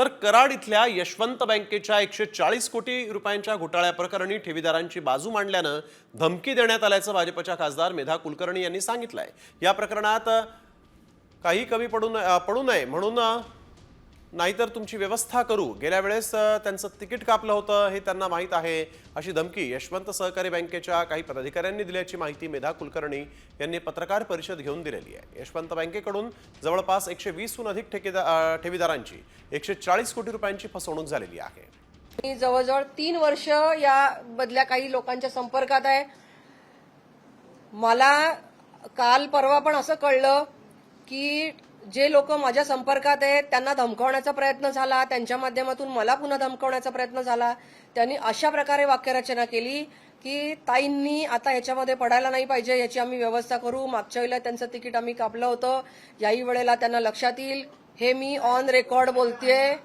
तर कराड इथल्या यशवंत बँकेच्या एकशे चाळीस कोटी रुपयांच्या घोटाळ्याप्रकरणी ठेवीदारांची बाजू मांडल्यानं धमकी देण्यात आल्याचं भाजपच्या खासदार मेधा कुलकर्णी यांनी सांगितलं आहे या प्रकरणात काही कमी पडू न पडू नये म्हणून नाहीतर तुमची व्यवस्था करू. गेल्या वेळेस त्यांचं तिकीट कापलं होतं हे त्यांना माहीत आहे. अशी धमकी यशवंत सहकारी बँकेच्या काही पदाधिकाऱ्यांनी दिल्याची माहिती मेधा कुलकर्णी यांनी पत्रकार परिषद घेऊन दिलेली आहे. यशवंत बँकेकडून जवळपास एकशे वीसहून अधिक ठेकेदार ठेवीदारांची एकशे चाळीस कोटी रुपयांची फसवणूक झालेली आहे. मी जवळजवळ तीन वर्ष या मधल्या काही लोकांच्या संपर्कात आहे. मला काल परवा पण असं कळलं की जे लोक माझ्या संपर्कात आहेत त्यांना धमकावण्याचा प्रयत्न झाला त्यांच्या माध्यमातून मला पुन्हा धमकावण्याचा प्रयत्न झाला. त्यांनी अशा प्रकारे वाक्यरचना केली की ताईंनी आता याच्यामध्ये पडायला नाही पाहिजे याची आम्ही व्यवस्था करू. मागच्या वेळेला त्यांचं तिकीट आम्ही कापलं होतं. याही वेळेला त्यांना लक्षात येईल. हे मी ऑन रेकॉर्ड बोलतेय.